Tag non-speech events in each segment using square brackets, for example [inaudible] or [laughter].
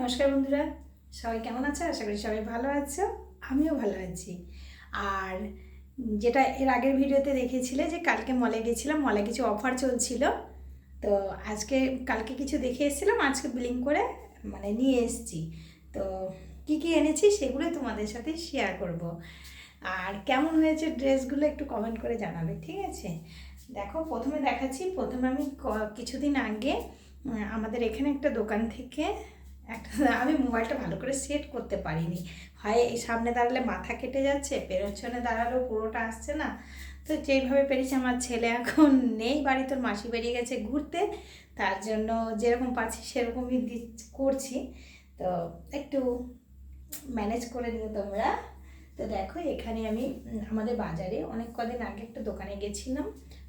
নমস্কার বন্ধুরা, সবাই কেমন আছো? আশা করি সবাই ভালো আছো, আমিও ভালো আছি। আর যেটা এর আগের ভিডিওতে দেখেছিলে যে কালকে মলে গেছিলাম মলে কিছু অফার চলছিল। তো আজকে কালকে কিছু দেখে এসেছিলাম, আজকে বিলিং করে মানে নিয়ে এসেছি। তো কি কি এনেছি সেগুলো তোমাদের সাথে শেয়ার করব। আর কেমন হয়েছে ড্রেসগুলো একটু কমেন্ট করে জানাবে, ঠিক আছে? দেখো, প্রথমে দেখাচ্ছি, প্রথমে আমি কিছুদিন আগে আমাদের এখানে একটা দোকান থেকে একটা আমি মোবাইলটা ভালো করে সেট করতে পারিনি। হয় এই সামনে দাঁড়ালে মাথা কেটে যাচ্ছে, পেছনে দাঁড়ালেও পুরোটা আসছে না। তো যেইভাবে পেরেছি, আমার ছেলে এখন নেই, বাড়ি তোর মাসি বেরিয়ে গেছে ঘুরতে। তার জন্য যেরকম পাচ্ছি সেরকমই করছি। তো একটু ম্যানেজ করে নিও তোমরা। তো দেখো, এখানে আমি আমাদের বাজারে অনেক কদিন আগে একটা দোকানে গেছিলাম।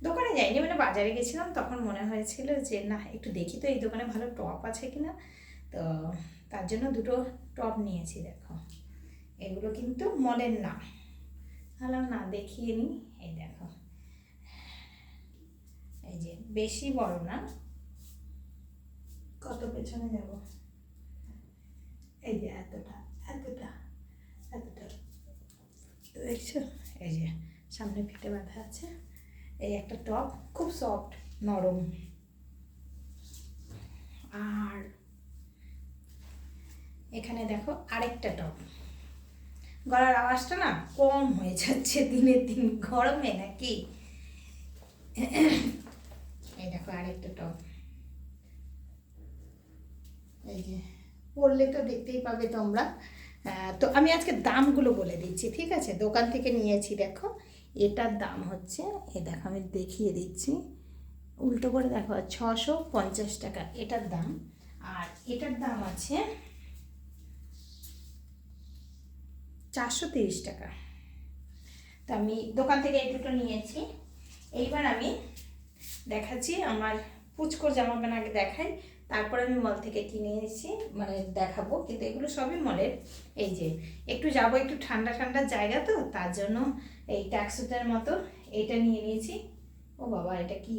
দোকানে যাইনি মানে বাজারে গেছিলাম, তখন মনে হয়েছিল যে, না, একটু দেখি তো এই দোকানে ভালো টপ আছে কিনা? তো তার জন্য দুটো টপ নিয়েছি, দেখো। এগুলো কিন্তু মলের না। ভালো, না, দেখিয়ে নিই এই দেখো। এই যে, বেশি বড় না। কত পেছনে যাব? এই যে, এতটা এতটা এতটা। দেখছ? এই যে, সামনে ফিতে বাঁধা আছে। এই একটা টপ খুব সফট নরম। আর এখানে দেখো আরেকটা টপ গলার আওয়াজটা না কম হয়ে যাচ্ছে দিনের দিন, গরমে নাকি? এই দেখো আরেকটা টপ এই যে পরলে তো দেখতেই পাবে তোমরা। তো আমি আজকে দামগুলো বলে দিচ্ছি, ঠিক আছে? দোকান থেকে নিয়েছি, দেখো। এটার দাম হচ্ছে এ দেখো আমি দেখিয়ে দিচ্ছি। উল্টো করে দেখো, ছশো পঞ্চাশ টাকা এটার দাম। আর এটার দাম আছে চারশো তিরিশ টাকা। তো আমি দোকান থেকে এই দুটো নিয়েছি। এইবার আমি দেখাচ্ছি আমার পুচকোর জামা প্যান্ট আগে দেখাই, তারপর আমি মল থেকে কিনে এনেছি মানে দেখাবো। কিন্তু এগুলো সবই মলের এই যে, একটু যাব একটু ঠান্ডা ঠান্ডা জায়গা তো, তার জন্য এই ট্যাক্সুটের মতো এইটা নিয়ে নিয়েছি। ও বাবা, এটা কি?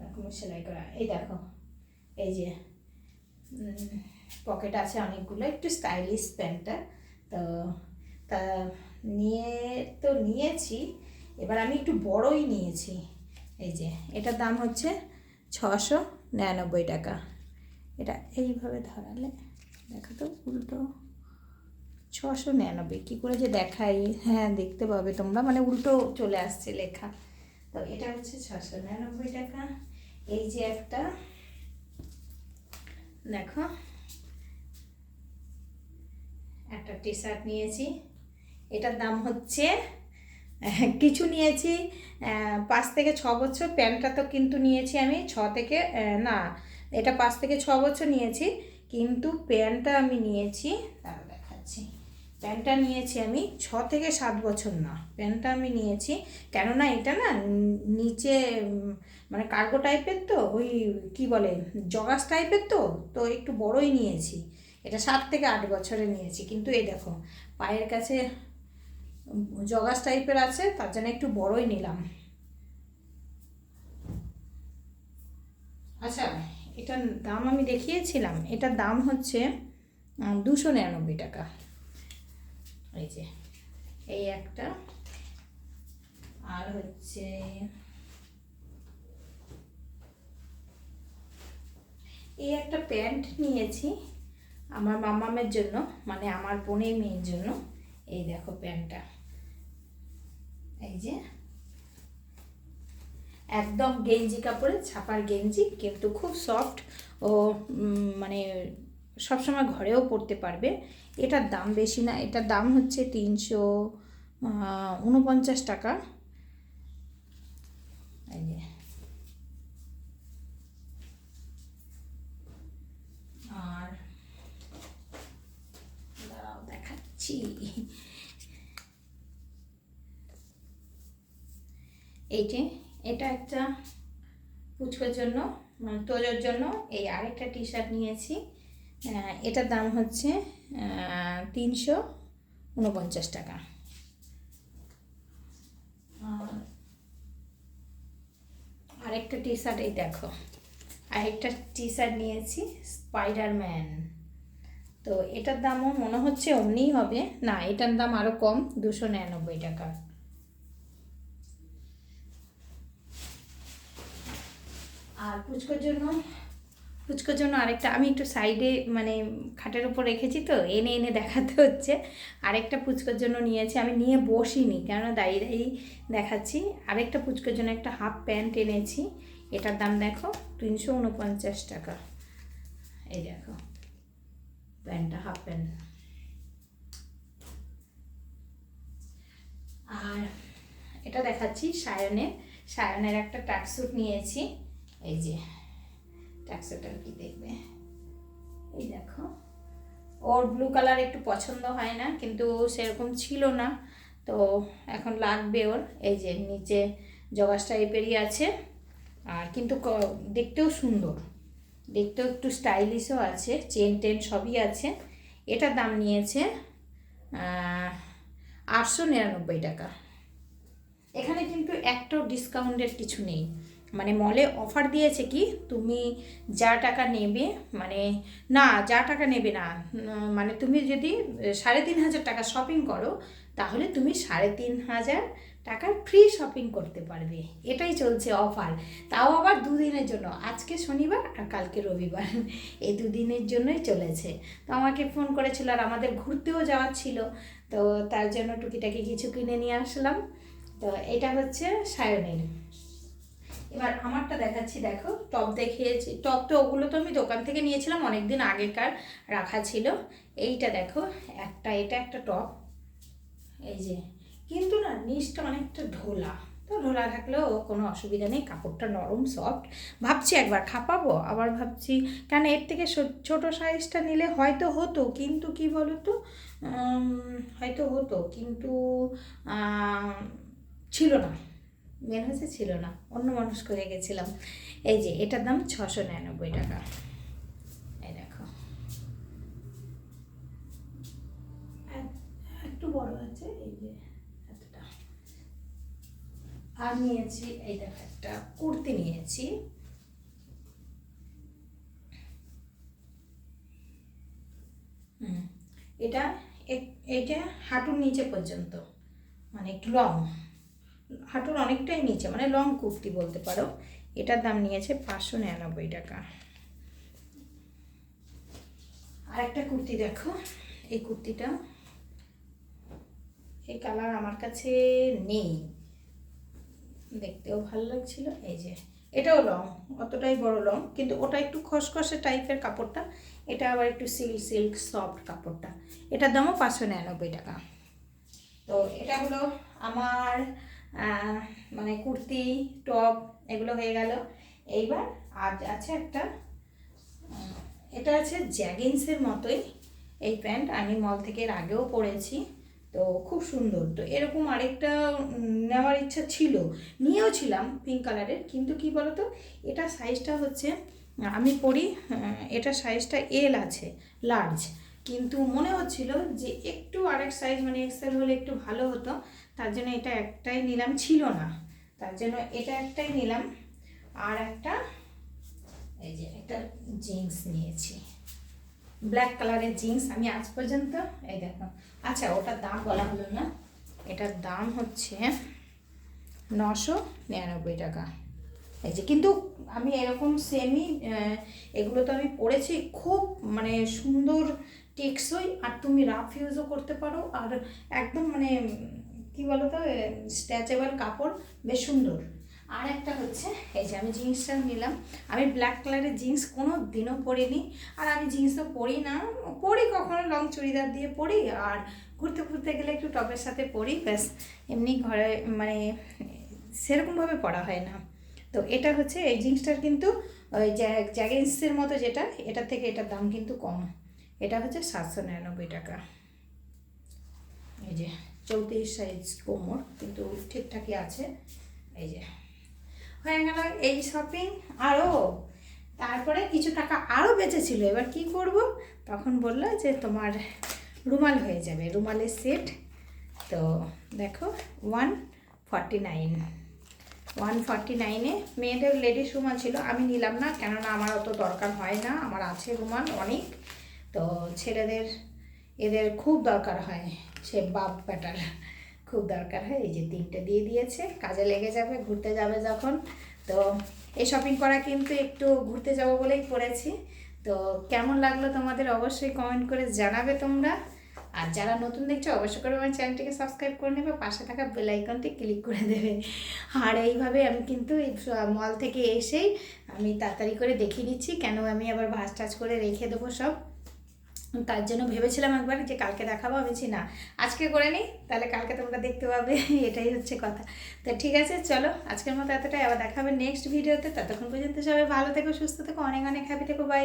এরকম সেলাই করা। এই দেখো, এই যে পকেট আছে অনেকগুলো, একটু স্টাইলিশ প্যান্টটা। তো তা, নিয়ে, তো নিয়েছি। এবার আমি একটু বড়ই নিয়েছি। এই যে, এটার দাম হচ্ছে ছশো নিরানব্বই টাকা। এটা এইভাবে ধরালে, দেখা তো উল্টো। ছশো নিরানব্বই, কী করে যে দেখাই? হ্যাঁ দেখতে পাবে তোমরা। মানে উল্টো চলে আসছে লেখা। তো এটা হচ্ছে ছশো নিরানব্বই টাকা। এই যে একটা, দেখো। একটা টি শার্ট নিয়েছি। এটার দাম হচ্ছে কিছু নিয়েছি পাঁচ থেকে ছ বছর, প্যান্টটা তো কিন্তু নিয়েছি আমি, ছ থেকে না, এটা পাঁচ থেকে ছ বছর নিয়েছি, কিন্তু প্যান্টটা আমি নিয়েছি দাঁড়া দেখাচ্ছি, প্যান্টটা নিয়েছি আমি ছ থেকে সাত বছর না, প্যান্টটা আমি নিয়েছি, কেননা এটা না নিচে মানে কার্গো টাইপের তো, ওই কি বলে, জগাস টাইপের তো তো একটু বড়ই নিয়েছি, এটা সাত থেকে আট বছরে নিয়েছি, কিন্তু এই দেখো, পায়ের কাছে জগাস টাইপের আছে, তার জন্য একটু বড়ই নিলাম। আচ্ছা এটার দাম আমি দেখিয়েছিলাম, এটার দাম হচ্ছে দুশো নিরানব্বই টাকা। এই যে, এই একটা, আর হচ্ছে, এই একটা প্যান্ট নিয়েছি আমার মামামের জন্য মানে আমার বোনের মেয়ের জন্য। এই দেখো প্যান্টটা। এই যে, একদম গেঞ্জি কাপড়ে, ছাপার গেঞ্জি, কিন্তু খুব সফট ও মানে সবসময় ঘরেও পরতে পারবে। এটার দাম বেশি না, এটার দাম হচ্ছে তিনশো উনপঞ্চাশ টাকা। এই যে। আর, দাঁড়াও, দেখাচ্ছি। এই যে, এটা একটা পুচকোর জন্য মানে তোজোর জন্য, এই আরেকটা টি শার্ট নিয়েছি এটার দাম হচ্ছে তিনশো উনপঞ্চাশ টাকা। আর আরেকটা টি শার্ট এই দেখো, আরেকটা টি শার্ট নিয়েছি স্পাইডারম্যান তো এটার দামও মনে হচ্ছে অমনিই হবে। না, এটার দাম আরও কম, দুশো নিরানব্বই টাকা। আর পুচকোর জন্য? পুচকোর জন্য আরেকটা, আমি একটু সাইডে মানে খাটের উপর রেখেছি তো, এনে এনে দেখাতে হচ্ছে। আরেকটা পুচকোর জন্য নিয়েছি, আমি নিয়ে বসিনি, কেননা দাঁড়িয়ে দাঁড়িয়ে দেখাচ্ছি। আরেকটা পুচকোর জন্য একটা হাফ প্যান্ট এনেছি, এটার দাম দেখো, তিনশো উনপঞ্চাশ টাকা। এই দেখো প্যান্টটা হাফ প্যান্ট আর এটা দেখাচ্ছি, সায়নের সায়নের একটা ট্যাক্সুট নিয়েছি। এই যে ট্যাক্সুটটা কি দেখবে? এই দেখো। ওর ব্লু কালার একটু পছন্দ হয় না, কিন্তু সেরকম ছিল না। তো এখন লাগবে ওর। এই যে, নিচে জগাস টাইপেরই আছে। আর কিন্তু দেখতেও সুন্দর। দেখতেও একটু স্টাইলিশও আছে। চেন টেন সবই আছে। এটা দাম নিয়েছে আটশো নিরানব্বই টাকা। এখানে কিন্তু একটাও ডিসকাউন্টের কিছু নেই। মানে মলে অফার দিয়েছে কি, তুমি যা টাকা নেবে মানে না, যা টাকা নেবে না মানে তুমি যদি সাড়ে তিন হাজার টাকা শপিং করো, তাহলে তুমি সাড়ে তিন হাজার টাকার ফ্রি শপিং করতে পারবে। এটাই চলছে অফার তাও আবার দুদিনের জন্য। আজকে শনিবার আর কালকে রবিবার। [laughs] এই দুদিনের জন্যই চলেছে। তো আমাকে ফোন করেছিল আর আমাদের ঘুরতেও যাওয়ার ছিল। তো তার জন্য টুকিটাকি কিছু কিনে নিয়ে আসলাম। তো এটা হচ্ছে সায়নের এবার আমারটা দেখাচ্ছি, দেখো, টপ দেখিয়েছি। টপ তো ওগুলো তো আমি দোকান থেকে নিয়েছিলাম অনেক দিন আগেকার রাখা ছিল। এইটা দেখো, একটা এটা, একটা টপ। এই যে, কিন্তু না, নিচটা অনেকটা ঢোলা। তো ঢোলা থাকলেও কোনো অসুবিধা নেই, কাপড়টা নরম সফট ভাবছি একবার খাপাবো, আবার ভাবছি, কেন এর থেকে ছোট সাইজটা নিলে হয়তো হতো, কিন্তু কি বলো তো হয়তো হতো, কিন্তু ছিল না। মেন হচ্ছে ছিল না। অন্য মানুষ করে গেছিলাম। এই যে, এটার দাম ছশো নিরানব্বই টাকা। এই দেখো। একটু বড় আছে, এই যে, এতটা। আর নিয়েছি, এই দেখো, একটা কুর্তি নিয়েছি। এটা এটা হাঁটুর নিচে পর্যন্ত। মানে একটু লং। হাঁটুর অনেকটাই নিচে মানে লং কুর্তি বলতে পারো। এটার দাম নিয়েছে পাঁচশো নিরানব্বই টাকা। আর একটা কুর্তি দেখো, এই কুর্তিটা। এই কালার আমার কাছে নেই। দেখতেও ভালো লাগছিল, এই যে। এটাও লং অতটাই বড় লং কিন্তু ওটা একটু খসখসে টাইপের কাপড়টা, এটা আবার একটু সিল্ক সিল্ক সফট কাপড়টা। এটার দামও পাঁচশো নিরানব্বই টাকা। তো এটা হলো আমার মানে কুর্তি, টপ, এগুলো হয়ে গেল। এইবার আজ আছে একটা এটা আছে জ্যাগিন্সের মতোই। এই প্যান্ট আমি মল থেকে এর আগেও পরেছি, তো খুব সুন্দর। তো এরকম আরেকটা নেওয়ার ইচ্ছা ছিল, নিয়েও ছিলাম পিঙ্ক কালারের কিন্তু কি বলতো, এটা সাইজটা হচ্ছে, আমি পরি এটা সাইজটা এল আছে লার্জ কিন্তু মনে হচ্ছিল যে একটু আরেক সাইজ মানে এক্সেল হলে একটু ভালো হতো। তার জন্য এটা একটাই নিলাম, ছিল না। তার জন্য এটা একটাই নিলাম। আর একটা, এই যে একটা জিন্স নিয়েছি। ব্ল্যাক কালারের জিন্স, আমি আজ পর্যন্ত, এই দেখো। আচ্ছা ওটার দাম বলা হলো না। এটার দাম হচ্ছে নশো নিরানব্বই টাকা। এই যে, কিন্তু আমি এরকম সেমই এগুলো তো আমি পরেছি। খুব মানে সুন্দর, টেকসই, আর তুমি রাফ ইউজও করতে পারো। আর একদম মানে কি বলো তো স্ট্যাচেবল কাপড় বেশ সুন্দর। আর একটা হচ্ছে, এই যে আমি জিন্সটা নিলাম, আমি ব্ল্যাক কালারের জিন্স কোনো দিনও পরিনি। আর আমি জিন্স তো পরি না, পরি কখনো লং চুড়িদার দিয়ে পরি, আর ঘুরতে ঘুরতে গেলে একটু টপের সাথে পরি, ব্যাস, এমনি ঘরে মানে সেরকমভাবে পরা হয় না। তো এটা হচ্ছে, এই জিন্সটার কিন্তু, ওই জ্যাগেন্সের মতো যেটা এটা থেকে এটার দাম কিন্তু কম। এটা হচ্ছে সাতশো নিরানব্বই টাকা। এই যে। চৌত্রিশ সাইজ কোমর, কিন্তু ঠিকঠাকই আছে। এই যে, হয়ে গেল এই শপিং আরও তারপরে কিছু টাকা আরও বেঁচেছিল। এবার কি করব? তখন বলল যে তোমার রুমাল হয়ে যাবে, রুমালের সেট তো দেখো one forty nine one forty নাইনে মেয়েদের লেডিস রুমাল ছিল। আমি নিলাম না, কেননা আমার অত দরকার হয় না। আমার আছে রুমাল অনেক। তো ছেলেদের, এদের খুব দরকার হয়। সে বাপ ব্যাটার। খুব দরকার হয়, এই যে তিনটে দিয়ে দিয়েছে, কাজে লেগে যাবে, ঘুরতে যাবে যখন। তো এই শপিং করা কিন্তু একটু ঘুরতে যাব বলেই করেছি। তো কেমন লাগল তোমাদের অবশ্যই কমেন্ট করে জানাবে তোমরা। আর যারা নতুন দেখছ, অবশ্যই করে আমার চ্যানেলটিকে সাবস্ক্রাইব করে নেবে, পাশে থাকা বেল আইকনটি ক্লিক করে দেবে। আর এইভাবে আমি কিন্তু এই মল থেকে এসেই আমি তাড়াতাড়ি করে দেখিয়ে দিচ্ছি, কেন আমি আবার ভাজ টাজ করে রেখে দেবো সব। তার জন্য ভেবেছিলাম একবার যে কালকে দেখাবো। আমি না, আজকে করে নিই, তাহলে কালকে তোমরা দেখতে পাবে। [laughs] এটাই হচ্ছে কথা। তো ঠিক আছে, চলো, আজকের মতো এতটাই। আবার দেখাবে নেক্সট ভিডিওতে ততক্ষণ পর্যন্ত সবাই ভালো থেকো, সুস্থ থেকো। অনেক অনেক হ্যাপি থেকো। বাই